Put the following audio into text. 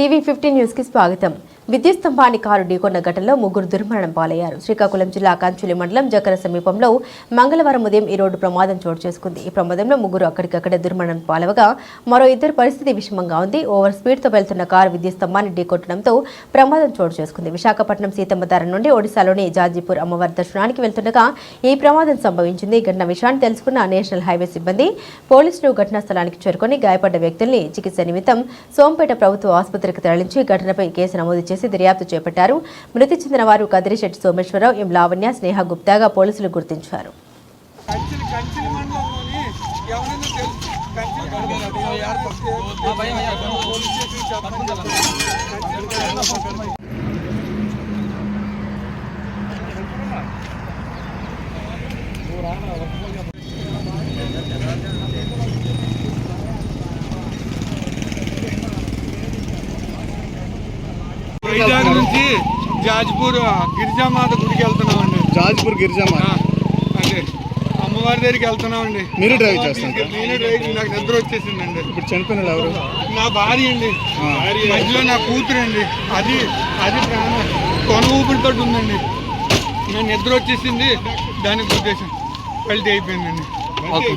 TV fifteen న్యూస్కి స్వాగతం. విద్యుత్ స్తంభాన్ని కారు ఢీకొన్న ఘటనలో ముగ్గురు దుర్మరణం పాలయ్యారు. శ్రీకాకుళం జిల్లా కాంచులి మండలం జకర సమీపంలో మంగళవారం ఉదయం ఈ రోడ్డు ప్రమాదం చోటు చేసుకుంది. ఈ ప్రమాదంలో ముగ్గురు అక్కడికక్కడే దుర్మరణం పాలవగా మరో ఇద్దరు పరిస్థితి విషమంగా ఉంది. ఓవర్ స్పీడ్తో వెళ్తున్న కారు విద్యుత్ స్తంభాన్ని ఢీకొట్టడంతో ప్రమాదం చోటు చేసుకుంది. విశాఖపట్నం సీతమ్మధారం నుండి ఒడిశాలోని జాజీపూర్ అమ్మవారి దర్శనానికి వెళ్తుండగా ఈ ప్రమాదం సంభవించింది. ఘటన విషయాన్ని తెలుసుకున్న నేషనల్ హైవే సిబ్బంది పోలీసులు ఘటనా స్థలానికి చేరుకొని గాయపడ్డ వ్యక్తుల్ని చికిత్స నిమిత్తం సోంపేట ప్రభుత్వ ఆసుపత్రికి తరలించి ఘటనపై కేసు నమోదు చేసి దర్యాప్తు చేపట్టారు. మృతి చెందిన వారు కదిరిశెట్టి సోమేశ్వరరావు ఎం లావణ్య స్నేహ గుప్తాగా పోలీసులు గుర్తించారు. కంచెలు వైజాగ్ నుంచి జాజ్పూర్ గిరిజామాత గుడికి వెళ్తున్నామండి. జాజ్పూర్ గిరిజమ్మ ఆ, అదే. అమ్మవారి దగ్గరికి వెళ్తున్నామండి. మీరు డ్రైవ్ చేస్తారా? నేనే డ్రైవ్ నాకు నిద్ర వచ్చేసిందండి. ఇప్పుడు చనిపోయిన ఎవరు? నా భార్య అండి. మధ్యలో నా కూతురు అండి. అది అది కొన ఊపిరితో ఉందండి. నేను నిద్ర వచ్చేసింది. దానికి ఉద్దేశం. వెళ్తే అయిపోయిందండి. ఓకే.